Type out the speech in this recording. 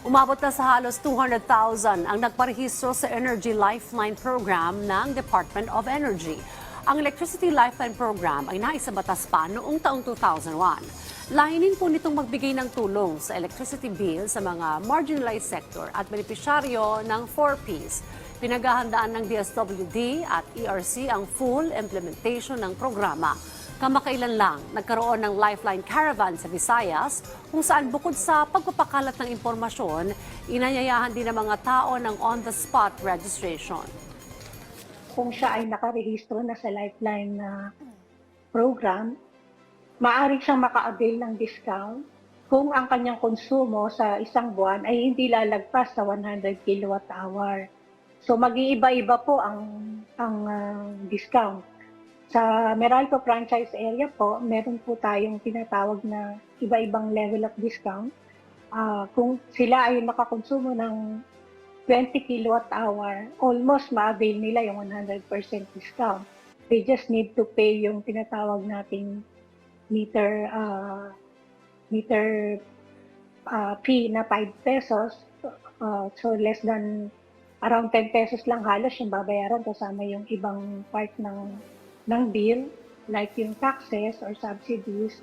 Umabot na sa halos 200,000 ang nagparehistro sa Energy Lifeline Program ng Department of Energy. Ang Electricity Lifeline Program ay naisabatas pa noong taong 2001. Layunin po nitong magbigay ng tulong sa electricity bill sa mga marginalized sector at benepisyaryo ng 4Ps. Pinaghahandaan ng DSWD at ERC ang full implementation ng programa. Kamakailan lang, nagkaroon ng Lifeline Caravan sa Visayas kung saan bukod sa pagpapakalat ng impormasyon, inanyayahan din ng mga tao ng on-the-spot registration. kung siya ay nakarehistro na sa Lifeline na program, maaari siyang maka-avail ng discount kung ang kanyang konsumo sa isang buwan ay hindi lalagpas sa 100 kilowatt hour. So mag-iiba-iba po ang ang ah, discount. Sa Meralco franchise area po, meron po tayong tinatawag na iba-ibang level of discount. Ah, kung sila ay nakakonsumo ng 20 kilowatt hour, almost ma-avail nila yung 100% discount. They just need to pay yung tinatawag nating meter uh, meter uh, fee na 5 pesos. Uh, so less than around 10 pesos lang halos yung babayaran kasama yung ibang part ng ng bill like yung taxes or subsidies